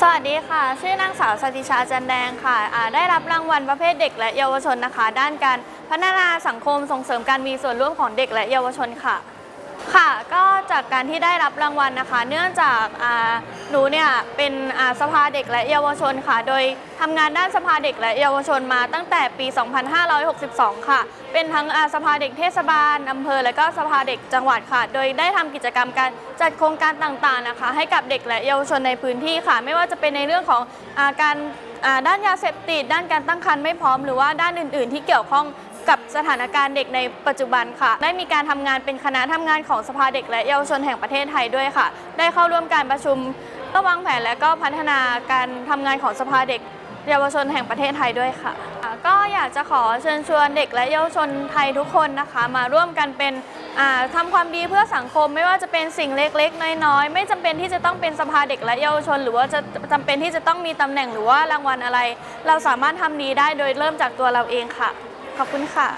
สวัสดีค่ะ ชื่อนางสาวสติชาจันแดงค่ะะได้รับรางวัลประเภทเด็กและเยาวชนนะคะ ด้านการพัฒนาสังคมส่งเสริมการมีส่วนร่วมของเด็กและเยาวชนค่ะ ค่ะ ก็ จากการที่ได้รับรางวัลนะคะ เนื่องจากหนูเนี่ยเป็นสภาเด็กและเยาวชนค่ะ โดยทำงานด้านสภาเด็กและเยาวชนมาตั้งแต่ปี 2562 ค่ะ เป็นทั้งสภาเด็กเทศบาลอำเภอและก็สภาเด็กจังหวัดค่ะ โดยได้ทำกิจกรรมการจัดโครงการต่างๆนะคะ ให้กับเด็กและเยาวชนในพื้นที่ค่ะ ไม่ว่าจะเป็นในเรื่องของอาการด้านยาเสพติด ด้านการตั้งครรภ์ไม่พร้อมหรือว่าด้านอื่น ๆ ที่เกี่ยวข้อง กับสถานการณ์เด็กในปัจจุบันค่ะ ได้มีการทำงานเป็นคณะทำงานของสภาเด็กและเยาวชนแห่งประเทศไทยด้วยค่ะ ได้เข้าร่วมการประชุมต้องวางแผนและก็พัฒนาการทำงานของสภาเด็ก เยาวชนแห่งประเทศไทยด้วยค่ะอ่าก็อยากจะขอเชิญชวนเด็กและเยาวชนไทยทุกคนนะคะ มาร่วมกันเป็นอ่าทำความดีเพื่อสังคมไม่ว่าจะเป็นสิ่งเล็กๆ น้อยๆ ไม่จำเป็นที่จะต้องเป็นสภาเด็กและเยาวชน หรือว่าจะจำเป็นที่จะต้องมีตำแหน่งหรือว่ารางวัลอะไร เราสามารถทำดีได้โดยเริ่มจากตัวเราเองค่ะ ขอบคุณค่ะ